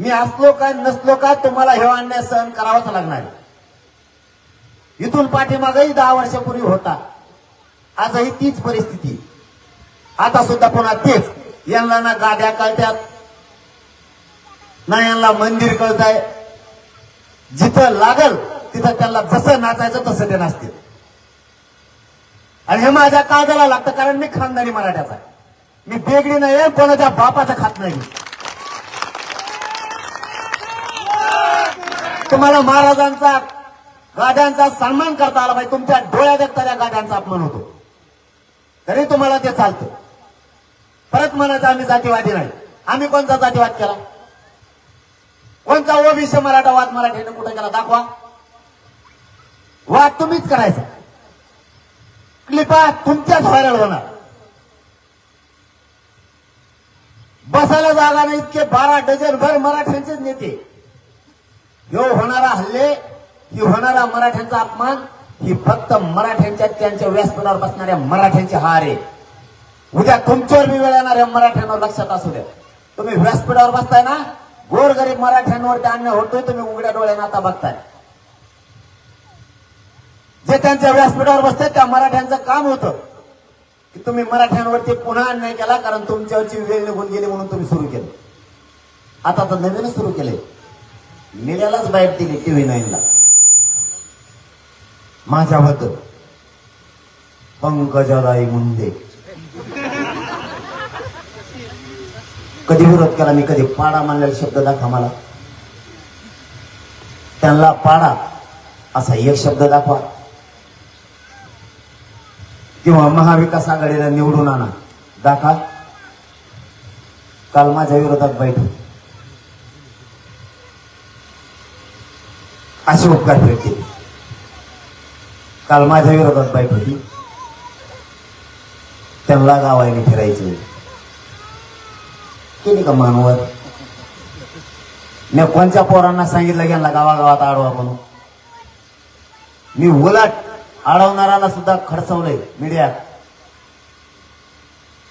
मी असलो का नसलो का तुम्हाला हे अन्याय सहन करावाच लागणार इथून पाठीमागही दहा वर्षापूर्वी होता. आजही तीच परिस्थिती. आता सुद्धा पुन्हा तेच. यांना ना गाद्या कळत्यात ना यांना मंदिर कळताय. जिथं लागल तिथं त्यांना जसं नाचायचं तसं ते नाचतील. आणि हे माझ्या काळजाला लागतं कारण मी खानदानी मराठ्याचा मी बेगडी नाही आहे, कोणाच्या बापाचं खात नाही तुम्हाला महाराजांचा गाड्यांचा सन्मान करता आला पाहिजे. तुमच्या डोळ्या देखता त्या गाड्यांचा अपमान होतो. तरी तुम्हाला ते चालतं. परत म्हणायचं आम्ही जातीवादी नाही. आम्ही कोणता जातीवाद केला? कोणता ओबीसी मराठा वाद मराठीने कुठे केला? दाखवा. वाद तुम्हीच करायचा. क्लिपा तुमच्याच व्हायरल होणार. बसायला जागा नाही इतके बारा डझन भर मराठ्यांचेच नेते. ह्यो होणारा हल्ले ही होणारा मराठ्यांचा अपमान ही फक्त मराठ्यांच्या त्यांच्या व्यासपीठावर बसणाऱ्या मराठ्यांची हार आहे. उद्या तुमच्यावर बी वेळ येणाऱ्या मराठ्यांवर लक्षात असू द्या. तुम्ही व्यासपीठावर बसताय ना गोरगरीब मराठ्यांवरती अन्याय होतोय तुम्ही उघड्या डोळ्यानं आता बघताय. जे त्यांच्या व्यासपीठावर बसतात त्या मराठ्यांचं काम होतं. की तुम्ही मराठ्यांवरती पुन्हा अन्याय केला कारण तुमच्यावरची वेळ निघून गेली म्हणून तुम्ही सुरू केलं. आता तर नवीन सुरू केले मीडियालाच बाहेर दिली टीव्ही नाईनला. माझ्याबद्दल. पंकजादाई मुंडे. कधी विरोध केला मी कधी पाडा मानलेला शब्द दाखवा मला. त्यांना पाडा असा एक शब्द दाखवा. किंवा महाविकास आघाडीला निवडून आणा. दाखवा. काल माझ्या विरोधात बैठक. असे उपकार फिरते काल. माझ्या विरोधात बाईक होती. त्यांना गावाने फिरायचं केली का मानवर? मी कोणत्या पोरांना सांगितलं की यांना गावागावात आडवा म्हणून मी उलट अडवणाऱ्याला सुद्धा खडसवलंय मीडियात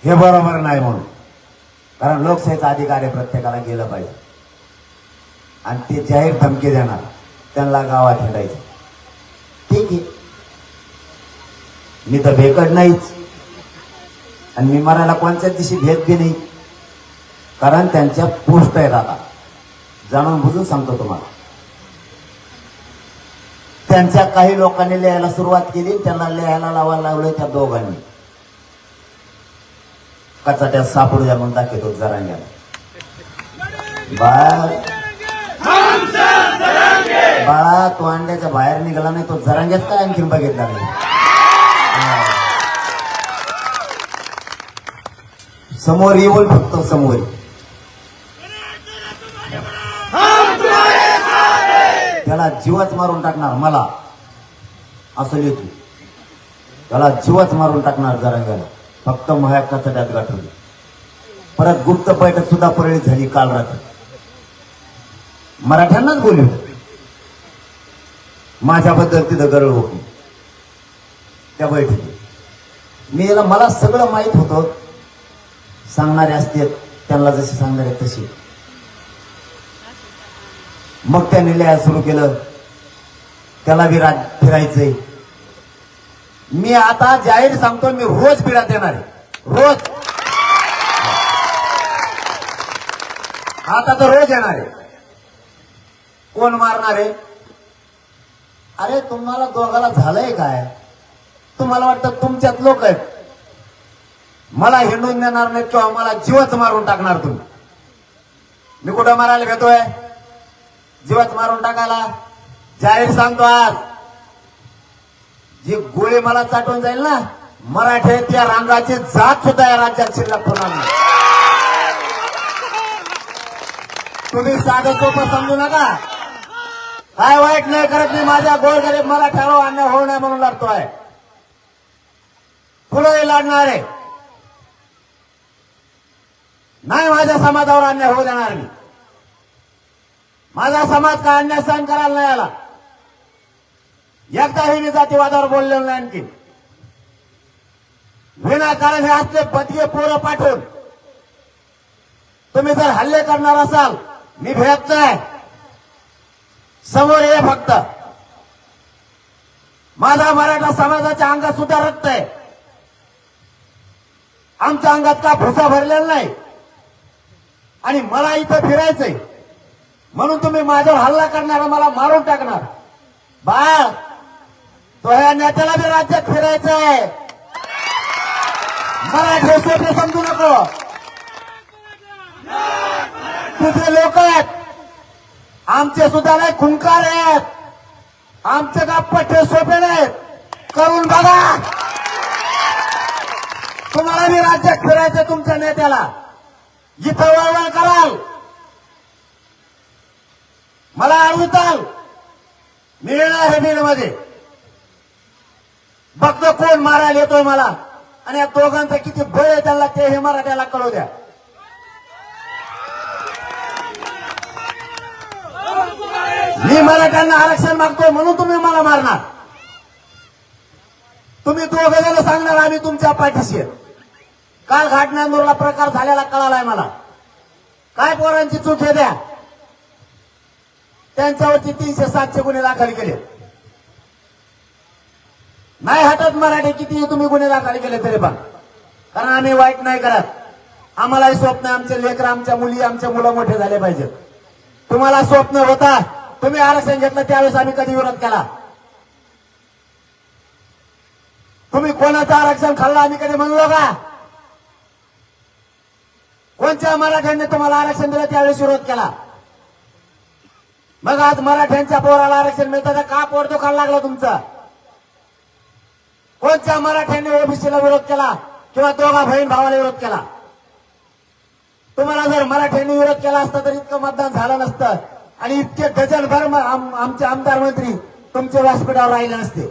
हे बरोबर नाही म्हणून. कारण लोकशाहीचा अधिकार आहे प्रत्येकाला गेलं पाहिजे. आणि ते जाहीर धमकी देणार. त्यांना गावात हिंडायचं. ठीक आहे. मी तर भेकड नाहीच. आणि मी मराला कोणत्याच दिवशी भेद बी नाही. कारण त्यांच्या पोस्ट आहे आता जाणून बुजून सांगतो तुम्हाला. त्यांच्या काही लोकांनी लिहायला सुरुवात केली त्यांना लिहायला लावायला लावलं त्या दोघांनी. कचाट्यात सापडू द्या म्हणून दाखवतो जरांग्याला. बा बाळा तो अंड्याच्या बाहेर निघाला नाही तो जरांग्यात काय आणखीन बघितला नाही? समोर येऊन फक्त समोर. त्याला जीवच मारून टाकणार मला. असं लिहितो. त्याला जीवच मारून टाकणार जरांग्याला फक्त माया कचड्यात गाठवली परत गुप्त बैठक सुद्धा परळीत झाली काल रात्री. मराठ्यांनाच बोलू. माझ्याबद्दल तिथं गरळ होती. त्या बैठकीत. मी याला मला सगळं माहीत होतं. सांगणारे असते त्यांना जसे सांगणारे तसे. मग त्याने लिहायला सुरू केलं. त्याला बी राज फिरायचंय. मी आता जाहीर सांगतो मी रोज पिढ्यात येणार आहे. रोज. आता तर रोज येणार आहे. कोण मारणार आहे? अरे तुम्हाला दोघाला झालंय काय? तुम्हाला वाटतं तुमच्यात लोक आहेत. मला हिंडून देणार नाहीत किंवा मला जीवच मारून टाकणार तुम्ही. मी कुठं मारायला घेतोय जीवच मारून टाकायला. जाहीर सांगतो आज. जी गोळी मला चाटून जाईल ना मराठे त्या रांगाची जात सुद्धा या राज्यात शिल्लक होणार नाही. तुम्ही साधं सोपं समजू नका. काय वाईट नाही करत मी माझ्या गोरगरीब ठराव अन्याय होऊ नये म्हणून लढतोय. फुलंही लढणार आहे. नाही माझ्या समाजावर अन्याय होऊ देणार मी. माझा समाज का अन्याय सहन करायला नाही आला? एकदाही मी जातीवादावर बोललेलो नाही आणखी. विनाकारण हे असले बदगे पोरं पाठवून. तुम्ही जर हल्ले करणार असाल मी भेटत नाही समोर ये फक्त. माझा मराठा समाजाच्या अंगात सुद्धा रक्त आहे. आमच्या अंगात का भुसा भरलेला नाही? आणि मला इथं फिरायचंय. म्हणून तुम्ही माझ्यावर हल्ला करणार मला मारून टाकणार. बाळ तो ह्या नेत्याला बी राज्यात फिरायचंय. मराठी सोपे समजू नको. तुझे लोक आहेत. आमचे सुद्धा नाही खुंकार आहेत. आमचे का पठ्ठे सोपे नाहीत. करून बघा. तुम्हाला मी राज्यात फिरायचं तुमच्या नेत्याला. जिथं वळवळ कराल. मला अडवताल. मी येणार आहे बीडमध्ये. बघतो कोण मारायला येतोय मला. आणि या दोघांचा किती बळ आहे त्याला ते हे मराठ्याला कळू द्या. मी मराठ्यांना आरक्षण मागतोय म्हणून तुम्ही मला मारणार. तुम्ही दोघ जण सांगणार आम्ही तुमच्या पाठीशी. आहे. काल घाटनांदूरला प्रकार झालेला कळालाय मला. काय पोरांची चूक हे द्या. त्यांच्यावरती तीनशे सातशे गुन्हे दाखल केले. नाही हटत मराठी किती तुम्ही गुन्हे दाखल केले तरी पण. कारण आम्ही वाईट नाही करत. आम्हालाही स्वप्न आहे, आमचे लेकर आमच्या मुली आमच्या मुलं मोठे झाले पाहिजेत. तुम्हाला स्वप्न होता. तुम्ही आरक्षण घेतलं त्यावेळेस आम्ही कधी विरोध केला? तुम्ही कोणाचं आरक्षण खाल्लं आम्ही कधी म्हणलो का? कोणत्या मराठ्यांनी तुम्हाला आरक्षण दिलं त्यावेळेस विरोध केला? मग आज मराठ्यांच्या पोराला आरक्षण मिळतं तर का पोर दुखायला लागला तुमचा? कोणत्या मराठ्यांनी ओबीसीला विरोध केला किंवा दोघा बहीण भावाला विरोध केला? तुम्हाला जर मराठ्यांनी विरोध केला असता तर इतकं मतदान झालं नसतं. आणि इतके डझनभर आमचे आमदार मंत्री तुमच्या व्यासपीठावर राहिले नसते.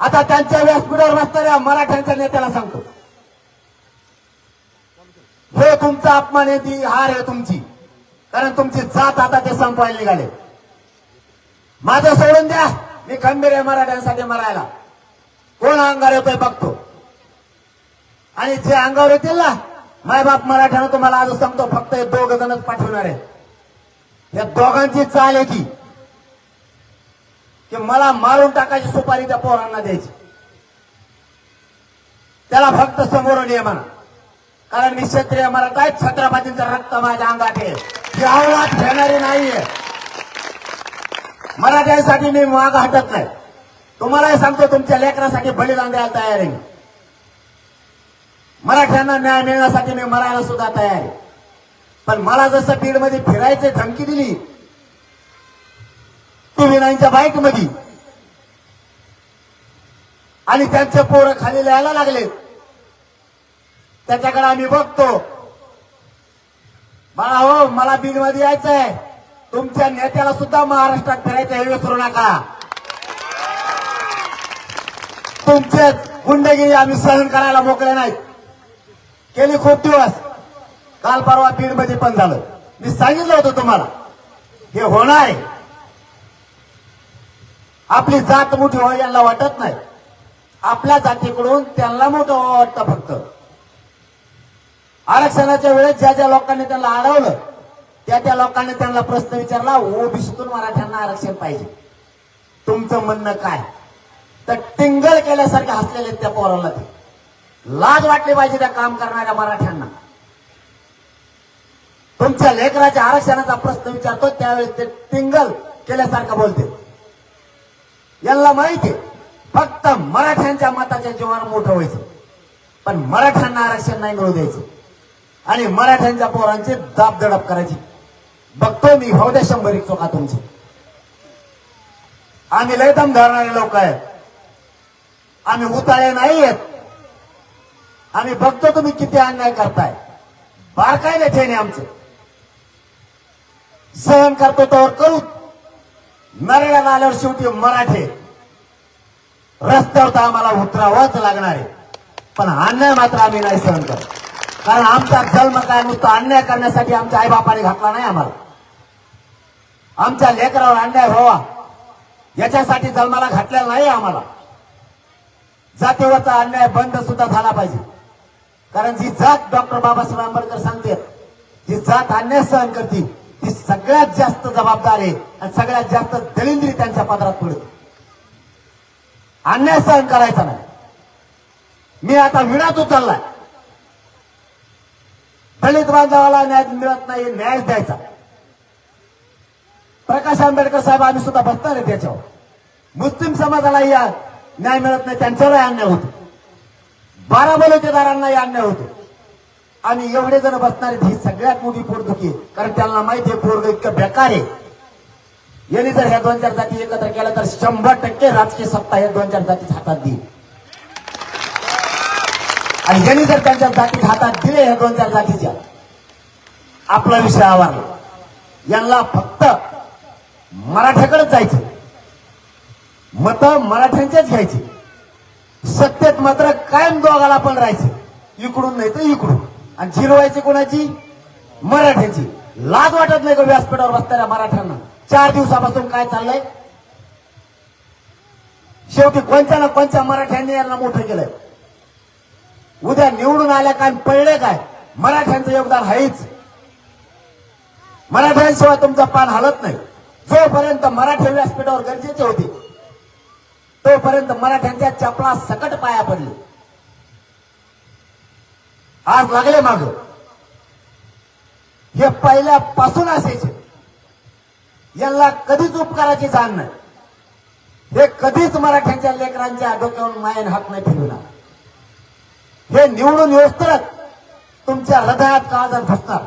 आता त्यांच्या व्यासपीठावर बसणाऱ्या मराठ्यांच्या नेत्याला सांगतो. हे तुमचा अपमान आहे ती हार आहे तुमची. कारण तुमची जात आता ते संपवायला निघाले. माझं सोडून द्या. मी खंबीर आहे मराठ्यांसाठी मरायला. कोण अंगावर येतोय बघतो. आणि जे अंगावर येतील ना मायबाप मराठ्यानं तुम्हाला आज सांगतो फक्त हे दोघ जणच पाठवणार आहे या दोघांची चाल आहे की मला मारून टाकायची सुपारी त्या पोरांना द्यायची. त्याला फक्त समोरून ये म्हणा. कारण मी क्षत्रिय मराठा आहे छत्रपतींचं रक्त माझ्या अंगात आहे. घेणारी नाहीये मराठ्यांसाठी मी माग हटत नाही. तुम्हालाही सांगतो तुमच्या लेकरासाठी बलिदान द्यायला तयार आहे मराठ्यांना न्याय मिळण्यासाठी मी मरायला सुद्धा तयार आहे. पण मला जसं बीडमध्ये फिरायची धमकी दिली ती विनायच्या बाईकमध्ये आणि त्यांचे पोरं खाली लिहायला लागले. त्याच्याकडे आम्ही बघतो. बाळा हो मला बीडमध्ये यायचंय. तुमच्या नेत्याला सुद्धा महाराष्ट्रात फिरायचं हे विसरू नका. तुमचे गुंडगिरी आम्ही सहन करायला मोकळे नाहीत. गेली खूप दिवस. काल परवा बीडमध्ये पण झालं. मी सांगितलं होतं तुम्हाला. हे होणार आहे. आपली जात मोठी व्हावी यांना वाटत नाही. आपल्या जातीकडून त्यांना मोठं व्हावं वाटतं फक्त. आरक्षणाच्या वेळेस ज्या ज्या लोकांनी त्यांना अडवलं त्या त्या लोकांनी त्यांना प्रश्न विचारला ओबीसीतून मराठ्यांना आरक्षण पाहिजे. तुमचं म्हणणं काय? तर टिंगल केल्यासारखे हसलेले आहेत त्या पोराला ते. लाज वाटली पाहिजे त्या काम करणाऱ्या मराठ्यांना. तुमच्या लेकराच्या आरक्षणाचा प्रश्न विचारतो त्यावेळेस ते टिंगल केल्यासारखं बोलते. यांना माहिती फक्त मराठ्यांच्या मताच्या जीवावर मोठं व्हायचं. पण मराठ्यांना आरक्षण नाही मिळू द्यायचं. आणि मराठ्यांच्या पोरांची दाबदडप करायची. बघतो मी हो द्या शंभर एक चोका तुमची. आम्ही लय दम धरणारे लोक आहेत. आम्ही उताळे नाही आहेत. आम्ही बघतो तुम्ही किती अन्याय करताय. बारकाय ठेणे आमचं. सहन करतो त्यावर करू नरेला आल्यावर शेवटी मराठे. रस्त्यावर तर आम्हाला उतरावंच लागणार आहे. पण अन्याय मात्र आम्ही नाही सहन करत. कारण आमचा जन्म काय नुसतं अन्याय करण्यासाठी आमच्या आईबापाने घातला नाही आम्हाला. आमच्या लेकरावर अन्याय व्हावा. याच्यासाठी जन्माला घातलेला नाही आम्हाला. जातीवरचा अन्याय बंद सुद्धा झाला पाहिजे. कारण जी जात डॉक्टर बाबासाहेब आंबेडकर सांगते जी जात अन्याय सहन करते सगळ्यात जास्त जबाबदार आहे आणि सगळ्यात जास्त दलिंद्री त्यांच्या पदरात पडते. अन्याय सहन करायचा नाही. मी आता विणात उचललाय दलित बांधवाला न्याय मिळत नाही न्याय द्यायचा. प्रकाश आंबेडकर साहेब आम्ही सुद्धा बसणार आहे त्याच्यावर. मुस्लिम समाजाला या न्याय मिळत नाही त्यांच्यावरही अन्याय होतो. बारा बलुतेदारांनाही अन्याय होतो. आणि एवढे जण बसणारे ही सगळ्यात मोठी पोटदुखी कारण त्यांना माहिती आहे पोरग इतकं बेकार आहे. यांनी जर ह्या दोन चार जाती एकत्र केल्या तर शंभर टक्के राजकीय सत्ता या दोन चार जातीच हातात देईल. आणि यांनी जर त्यांच्या जाती हातात दिले ह्या दोन चार जातीच्या आपला विषय आवारला. यांना फक्त मराठ्याकडेच जायचं. मत मराठ्यांचेच घ्यायची. सत्तेत मात्र कायम दोघाला पण राहायचे. इकडून नाही तर इकडून. आणि जिरवायची कोणाची? मराठ्याची. लाज वाटत नाही का व्यासपीठावर बसताना मराठ्यांना? चार दिवसापासून काय चाललंय? शेवटी कोणत्या ना कोणत्या मराठ्यांनी यांना मोठं केलंय. उद्या निवडून आल्या काय आणि पडले काय? मराठ्यांचं योगदान आहेच मराठ्यांशिवाय तुमचं पान हलत नाही. जोपर्यंत मराठी व्यासपीठावर गरजेचे होते तोपर्यंत मराठ्यांच्या चपळा सकट पाया पडली. आज लागले माग. हे पहिल्यापासून असायचे. यांना कधीच उपकाराची जाण नाही. हे कधीच मराठ्यांच्या लेकरांच्या डोक्यावरून मायन हात नाही फिरविणार. हे निवडून येऊस तरच तुमच्या हृदयात काळजात घसणार.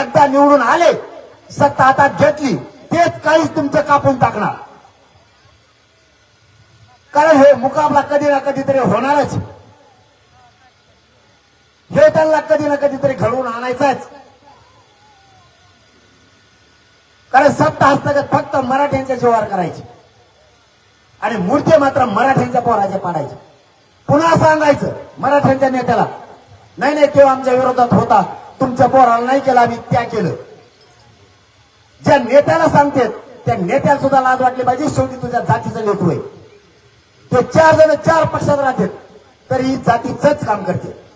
एकदा निवडून आले सत्ता हातात घेतली तेच काहीच तुमचं कापून टाकणार. कारण हे मुकाबला कधी ना कधीतरी होणारच. हे त्यांना कधी ना कधीतरी घडवून आणायचंच. कारण सत्ता हस्तगत फक्त मराठ्यांच्या जीवावर करायची. आणि मूर्ती मात्र मराठ्यांच्या पोराचे पाडायचे. पुन्हा सांगायचं मराठ्यांच्या नेत्याला नाही नाही तेव्हा आमच्या विरोधात होता. तुमच्या पोराला नाही केलं आम्ही त्या केलं. ज्या नेत्याला सांगतेत त्या नेत्याला सुद्धा लाज वाटली पाहिजे शेवटी तुझ्या जातीचं लेकरू आहे. ते चार जण चार पक्षात राहतात तरी ही जातीच काम करते.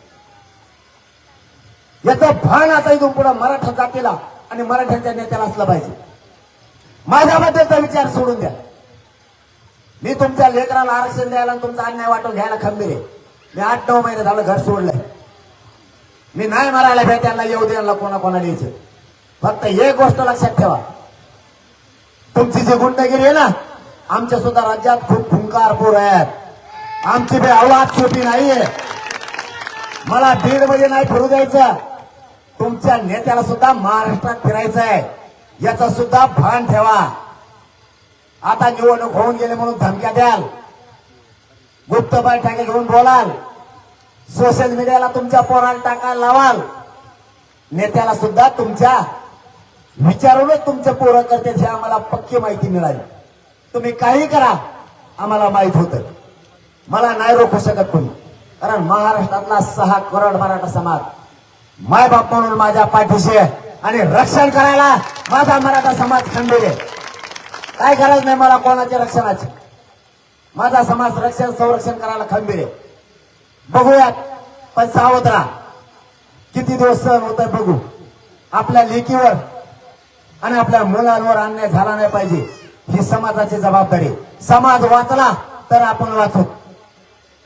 याचं भान आता इथून पुढे मराठा जातीला आणि मराठ्यांच्या नेत्याला असलं पाहिजे. माझ्याबद्दलचा विचार सोडून द्या. मी तुमच्या लेकराला आरक्षण द्यायला आणि तुमचा अन्याय वाटून घ्यायला खंबीर आहे. मी आठ नऊ महिने झालं घर सोडलंय. मी नाही मारायला भेट्यांना येऊ द्यायला कोणा कोणा द्यायचं फक्त एक गोष्ट लक्षात ठेवा. तुमची जी गुंडगिरी आहे ना आमच्या सुद्धा राज्यात खूप खुंकार आहेत आमची बी अवलाद छोटी नाहीये. मला बीडमध्ये नाही फिरू द्यायचं. तुमच्या नेत्याला सुद्धा महाराष्ट्रात फिरायचं आहे. याचा सुद्धा भान ठेवा. आता निवडणूक होऊन गेले म्हणून धमक्या द्याल. गुप्त बैठकी घेऊन बोलाल. सोशल मीडियाला तुमच्या पोराला टाकायला लावाल. नेत्याला सुद्धा तुमच्या विचारूनच तुमचं पोरं करते हे आम्हाला पक्की माहिती मिळाली. तुम्ही काही करा आम्हाला माहीत होतं. मला नाही रोखू शकत कोणी. कारण महाराष्ट्रातला सहा करोड मराठा समाज माय बाप म्हणून माझ्या पाठीशी आणि रक्षण करायला माझा मराठा समाज खंबीर आहे. काय गरज नाही मला कोणाच्या रक्षणाची. माझा समाज रक्षण संरक्षण करायला खंबीर आहे. बघूयात पण सावध राहा. किती दिवस सहन होत बघू. आपल्या लेकीवर आणि आपल्या मुलांवर अन्याय झाला नाही पाहिजे. ही समाजाची जबाबदारी समाज वाचला तर आपण वाचू.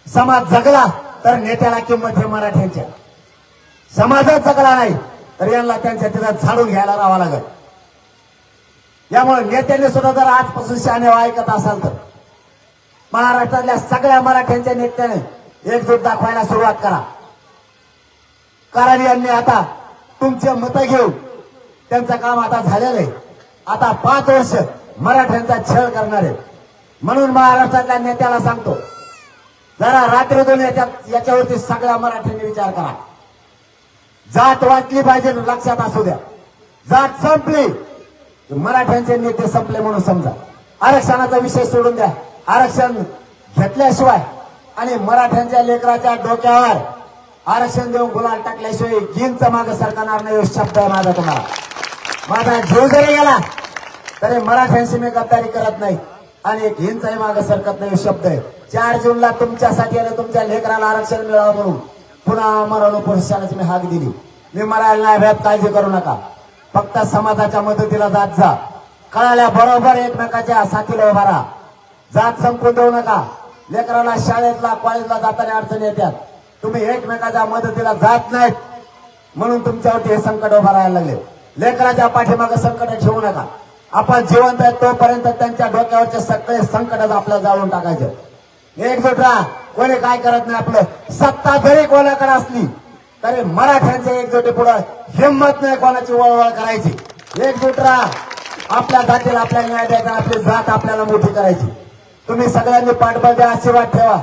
समाज जगला तर नेत्याला किंमत हे मराठ्यांच्या समाजात जगला नाही तर यांना त्यांच्या तिथं झाडून घ्यायला राहावं लागत यामुळे नेत्यांनी सुद्धा जर आजपासून शहाणे ऐकत असाल तर महाराष्ट्रातल्या सगळ्या मराठ्यांच्या नेत्याने एकजूट दाखवायला सुरुवात करा. कारण यांनी आता तुमचे मतं घेऊन त्यांचं काम आता झालेलं आहे. आता पाच वर्ष मराठ्यांचा छळ करणार आहे. म्हणून महाराष्ट्रातल्या नेत्याला सांगतो जरा रात्रीतून याच्यात याच्यावरती सगळ्या मराठ्यांनी विचार करा. जात वाचली पाहिजे लक्षात असू द्या. जात संपली मराठ्यांचे नेते संपले म्हणून समजा. आरक्षणाचा विषय सोडून द्या. आरक्षण घेतल्याशिवाय आणि मराठ्यांच्या लेकराच्या डोक्यावर आरक्षण देऊन गुलाल टाकल्याशिवाय जीनच माग सरकारणार नाही शब्द आहे माझा तुम्हाला. माझा जीव जरी गेला तरी मराठ्यांशी मी गद्दारी करत नाही. आणि एक हिंचाही माग सरकत नाही शब्द आहे. चार जूनला तुमच्यासाठी आणि तुमच्या लेकराला आरक्षण मिळावं म्हणून. पुन्हा मरण परिषदाची मी हाक दिली. मी मरायला नाही भ्यात काळजी करू नका. फक्त समाजाच्या मदतीला जात जा. कळाल्या बरोबर एकमेकाच्या साथीला उभा राहा. जात संपून देऊ नका. लेकराला शाळेतला कॉलेजला जाताना अडचणी येतात. तुम्ही एकमेकाच्या मदतीला जात नाहीत. म्हणून तुमच्यावरती हे संकट उभा राहायला लागले. लेकराच्या पाठीमागे संकट ठेवू नका. आपण जिवंत आहे तोपर्यंत त्यांच्या डोक्यावरचे सगळे संकट आपल्याला जाळून टाकायचे. एकजूट राहा. कोणी काय करत नाही आपलं. सत्ता जरी कोणाकडे असली तरी मराठ्यांच्या एकजोटे पुढं हिंमत नाही कोणाची वळवळ करायची. एकजूट राहा. आपल्या जातीला आपल्याला न्याय द्यायचा आपली जात आपल्याला मोठी करायची. तुम्ही सगळ्यांनी पाठबळ द्या आशीर्वाद ठेवा.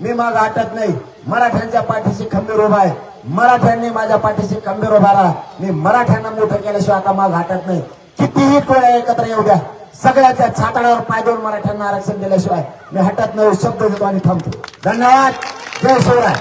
मी माग हटत नाही. मराठ्यांच्या पाठीशी खंबीर उभा आहे. मराठ्यांनी माझ्या पाठीशी खंबीर उभा राहा. मी मराठ्यांना मोठं केल्याशिवाय आता माग हटत नाही. कितीही टोळ्या एकत्र येऊ द्या. सगळ्याच्या छाताडावर पाय देऊन मराठ्यांना आरक्षण दिल्याशिवाय मी हटत नऊ शब्द देतो आणि थांबतो. धन्यवाद. जय शिवराय.